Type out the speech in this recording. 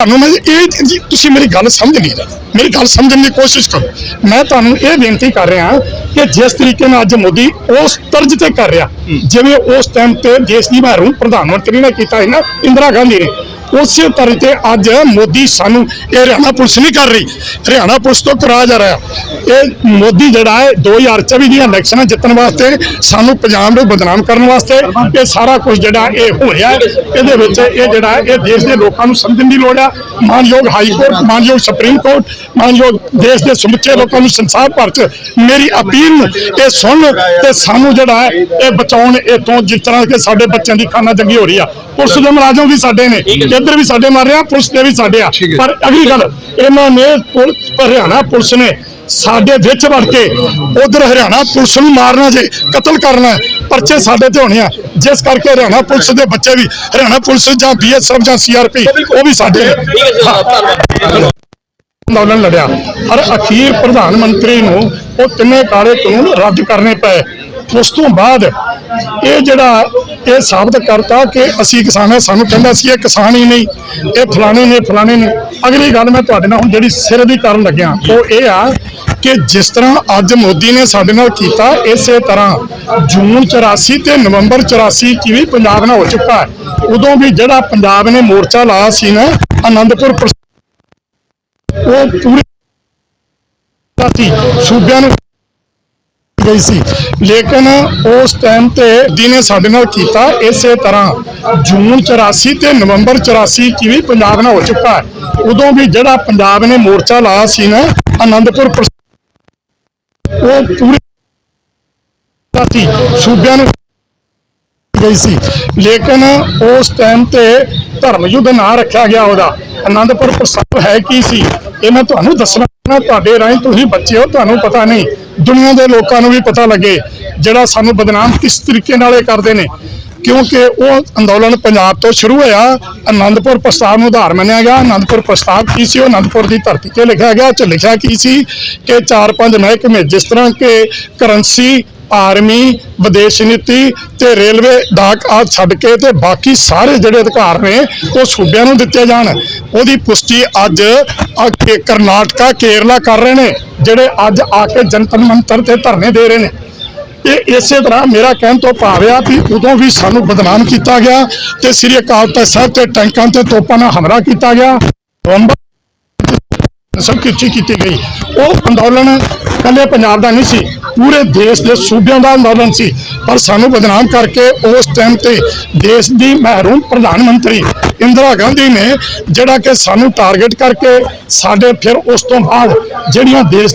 ਤੁਹਾਨੂੰ ਮੈਂ ਇਹ ਜੀ, ਤੁਸੀਂ ਮੇਰੀ ਗੱਲ ਸਮਝ ਨਹੀਂ ਰਹੇ। ਮੇਰੀ ਗੱਲ ਸਮਝਣ ਦੀ ਕੋਸ਼ਿਸ਼ ਕਰੋ। ਮੈਂ ਤੁਹਾਨੂੰ ਇਹ ਬੇਨਤੀ ਕਰ ਰਿਹਾ ਕਿ ਜਿਸ ਤਰੀਕੇ ਨਾਲ ਅੱਜ ਮੋਦੀ ਉਸ ਤਰਜ ਤੇ ਕਰ ਰਿਹਾ ਜਿਵੇਂ ਉਸ ਟਾਈਮ ਤੇ ਦੇਸ਼ ਦੀ ਮਹਿਰੂ ਪ੍ਰਧਾਨ ਮੰਤਰੀ ਨੇ ਕੀਤਾ ਸੀ ਨਾ ਇੰਦਰਾ ਗਾਂਧੀ ਨੇ। ਉਸੇ ਤਰ੍ਹਾਂ ਤੇ ਅੱਜ ਮੋਦੀ ਸਾਨੂੰ ਇਹ ਹਰਿਆਣਾ ਪੁਲਿਸ ਨਹੀਂ ਕਰ ਰਹੀ। ਹਰਿਆਣਾ ਪੁਲਿਸ ਤੋਂ ਕਰਾਇਆ ਜਾ ਰਿਹਾ। ਇਹ ਮੋਦੀ ਜਿਹੜਾ ਹੈ 2024 ਦੀਆਂ ਇਲੈਕਸ਼ਨਾਂ ਜਿੱਤਣ ਵਾਸਤੇ ਸਾਨੂੰ ਪੰਜਾਬ ਨੂੰ ਬਦਨਾਮ ਕਰਨ ਵਾਸਤੇ ਇਹ ਸਾਰਾ ਕੁਝ ਜਿਹੜਾ ਇਹ ਹੋ ਰਿਹਾ ਇਹਦੇ ਵਿੱਚ ਇਹ ਜਿਹੜਾ ਇਹ ਦੇਸ਼ ਦੇ ਲੋਕਾਂ ਨੂੰ ਸਮਝਣ ਦੀ ਲੋੜ ਹੈ। ਮਾਨਯੋਗ ਹਾਈ ਕੋਰਟ ਮਾਨਯੋਗ ਸੁਪਰੀਮ ਕੋਰਟ ਮਾਨਯੋਗ ਦੇਸ਼ ਦੇ ਸਮੁੱਚੇ ਲੋਕਾਂ ਨੂੰ ਸੰਸਾਰ ਭਰ ਚ ਮੇਰੀ ਅਪੀਲ ਇਹ ਸੁਣ ਤੇ ਸਾਨੂੰ ਜਿਹੜਾ ਹੈ ਇਹ ਬਚਾਉਣ ਇਹ ਤੋਂ ਜਿਸ ਤਰ੍ਹਾਂ ਕਿ ਸਾਡੇ ਬੱਚਿਆਂ ਦੀ ਖਾਨਾ ਜੰਗੀ ਹੋ ਰਹੀ ਆ। ਪੁਲਿਸ ਦੇ ਮੁਲਾਜ਼ਮ ਵੀ ਸਾਡੇ ਨੇ ਇੱਧਰ ਵੀ ਸਾਡੇ ਮਾਰ ਰਿਹਾ ਪੁਲਿਸ ਦੇ ਵੀ ਸਾਡੇ ਆ। ਪਰ ਅਗਲੀ ਗੱਲ ਇਹਨਾਂ ਨੇ ਪੁਲਿਸ ਹਰਿਆਣਾ ਪੁਲਿਸ ਨੇ ਸਾਡੇ ਵਿੱਚ ਵੜ ਕੇ ਉਧਰ ਹਰਿਆਣਾ ਪੁਲਿਸ ਨੂੰ ਮਾਰਨਾ ਜੇ ਕਤਲ ਕਰਨਾ ਪਰਚੇ ਸਾਡੇ ਤੇ ਹੋਣੇ ਆ। ਜਿਸ ਕਰਕੇ ਹਰਿਆਣਾ ਪੁਲਿਸ ਦੇ ਬੱਚੇ ਵੀ ਹਰਿਆਣਾ ਪੁਲਿਸ ਜਾਂ ਬੀਐਸਐਫ ਜਾਂ ਸੀਆਰਪੀ ਉਹ ਵੀ ਸਾਡੇ ਅੰਦੋਲਨ ਲੜਿਆ। ਪਰ ਅਖੀਰ ਪ੍ਰਧਾਨ ਮੰਤਰੀ ਨੂੰ ਉਹ ਤਿੰਨੇ ਕਾਲੇ ਕਾਨੂੰਨ ਰੱਦ ਕਰਨੇ ਪਏ। ਉਸ ਤੋਂ ਬਾਅਦ ਇਹ ਜਿਹੜਾ ਇਹ ਸਾਬਤ ਕਰਤਾ ਕਿ ਅਸੀਂ ਕਿਸਾਨ ਹਾਂ ਸਾਨੂੰ ਕਹਿੰਦਾ ਸੀ ਇਹ ਕਿਸਾਨ ਹੀ ਨਹੀਂ ਇਹ ਫਲਾਣੇ ਨੇ ਫਲਾਣੇ ਨੇ। ਅਗਲੀ ਗੱਲ ਮੈਂ ਤੁਹਾਡੇ ਨਾਲ ਹੁਣ ਜਿਹੜੀ ਸਿਰ ਦੀ ਕਰਨ ਲੱਗਿਆ ਉਹ ਇਹ ਆ ਕਿ ਜਿਸ ਤਰ੍ਹਾਂ ਅੱਜ ਮੋਦੀ ਨੇ ਸਾਡੇ ਨਾਲ ਕੀਤਾ, ਇਸੇ ਤਰ੍ਹਾਂ ਜੂਨ 84 ਤੇ ਨਵੰਬਰ 84 ਚ ਵੀ ਪੰਜਾਬ ਨਾਲ ਹੋ ਚੁੱਕਾ ਹੈ। ਉਦੋਂ ਵੀ ਜਿਹੜਾ ਪੰਜਾਬ ਨੇ ਮੋਰਚਾ ਲਾਇਆ ਸੀ ਨਾ, ਆਨੰਦਪੁਰ ਉਹ ਪੂਰੇ ਸਾਥੀ ਸੂਬਿਆਂ ਨੂੰ ਗਈ ਸੀ। ਲੇਕਿਨ ਉਸ ਟਾਈਮ ਤੇ ਦੀ ਸਾਡੇ ਨਾਲ ਕੀਤਾ, ਇਸੇ ਤਰ੍ਹਾਂ ਜੂਨ 84 ਤੇ ਨਵੰਬਰ 84 ਚ ਪੰਜਾਬ ਨਾਲ ਹੋ ਚੁੱਕਾ ਹੈ। ਉਦੋਂ ਵੀ ਜਿਹੜਾ ਪੰਜਾਬ ਨੇ ਮੋਰਚਾ ਲਾਇਆ ਸੀ ਨਾ, ਆਨੰਦਪੁਰ ਉਹ ਪੂਰੇ ਸਾਥੀ ਸੂਬਿਆਂ ਨੂੰ ਗਈ ਸੀ। ਲੇਕਿਨ ਉਸ ਟਾਈਮ ਤੇ ਧਰਮ ਯੁੱਧ ਨਾਂ ਰੱਖਿਆ ਗਿਆ ਉਹਦਾ। ਆਨੰਦਪੁਰ ਪ੍ਰਸਾਦ ਹੈ ਕੀ ਸੀ? ਇਹ ਮੈਂ ਤੁਹਾਨੂੰ ਦੱਸਣਾ ਤੁਹਾਡੇ ਰਾਹੀਂ ਤੁਸੀਂ ਬੱਚੇ ਹੋ, ਤੁਹਾਨੂੰ ਪਤਾ ਨਹੀਂ। ਦੁਨੀਆ ਦੇ ਲੋਕਾਂ ਨੂੰ ਵੀ ਪਤਾ ਲੱਗੇ, ਜਿਹੜਾ ਸਾਨੂੰ ਬਦਨਾਮ ਕਿਸ ਤਰੀਕੇ ਨਾਲ ਇਹ ਕਰਦੇ ਨੇ। ਕਿਉਂਕਿ ਉਹ ਅੰਦੋਲਨ ਪੰਜਾਬ ਤੋਂ ਸ਼ੁਰੂ ਹੋਇਆ ਆਨੰਦਪੁਰ ਪ੍ਰਸਤਾਵ ਨੂੰ ਆਧਾਰ ਮੰਨਿਆ ਗਿਆ। ਆਨੰਦਪੁਰ ਪ੍ਰਸਤਾਵ ਕੀ ਸੀ? ਉਹ ਆਨੰਦਪੁਰ ਦੀ ਧਰਤੀ ਤੇ ਲਿਖਿਆ ਗਿਆ। 'ਚ ਲਿਖਿਆ ਕੀ ਸੀ? ਕਿ ਚਾਰ ਪੰਜ ਮਹਿਕਮੇ, ਜਿਸ ਤਰ੍ਹਾਂ ਕਿ ਕਰੰਸੀ, ਆਰਮੀ, ਵਿਦੇਸ਼ ਨੀਤੀ ਤੇ ਰੇਲਵੇ ਡਾਕ ਆ ਛੱਡ ਕੇ ਤੇ ਬਾਕੀ ਸਾਰੇ ਜਿਹੜੇ ਅਧਿਕਾਰ ਨੇ, ਉਹ ਸੂਬਿਆਂ ਨੂੰ ਦਿੱਤੇ ਜਾਣ। ਉਹਦੀ ਪੁਸ਼ਟੀ ਅੱਜ ਕਰਨਾਟਕਾ, ਕੇਰਲਾ ਕਰ ਰਹੇ ਨੇ, ਜਿਹੜੇ ਅੱਜ ਆ ਕੇ ਜੰਤਰ ਮੰਤਰ ਤੇ ਧਰਨੇ ਦੇ ਰਹੇ ਨੇ। ਇਹ ਇਸੇ ਤਰ੍ਹਾਂ ਮੇਰਾ ਕਹਿਣ ਤੋਂ ਭਾਵ ਆ ਵੀ ਉਦੋਂ ਵੀ ਸਾਨੂੰ ਬਦਨਾਮ ਕੀਤਾ ਗਿਆ ਤੇ ਸ੍ਰੀ ਅਕਾਲ ਤਖਤ ਸਾਹਿਬ ਤੇ ਟੈਂਕਾਂ ਤੇ ਤੋਪਾਂ ਨਾਲ ਹਮਲਾ ਕੀਤਾ ਗਿਆ। ਸਭ ਕੀਤੀ ਕੀਤੀ ਗਈ। ਉਹ ਅੰਦੋਲਨ ਕੱਲੇ ਪੰਜਾਬ ਦਾ ਨਹੀਂ ਸੀ, ਪੂਰੇ ਦੇਸ਼ ਦੇ ਸੂਬਿਆਂ ਦਾ ਅੰਦੋਲਨ ਸੀ। ਪਰ ਸਾਨੂੰ ਬਦਨਾਮ ਕਰਕੇ ਉਸ ਟਾਈਮ ਤੇ ਦੇਸ਼ ਦੀ ਮਹਿਰੂਮ ਪ੍ਰਧਾਨ ਮੰਤਰੀ ਇੰਦਰਾ ਗਾਂਧੀ ਨੇ ਜਿਹੜਾ ਕਿ ਸਾਨੂੰ ਟਾਰਗੇਟ ਕਰਕੇ ਸਾਡੇ ਫਿਰ ਉਸ ਤੋਂ ਬਾਅਦ ਜਿਹੜੀਆਂ ਦੇਸ਼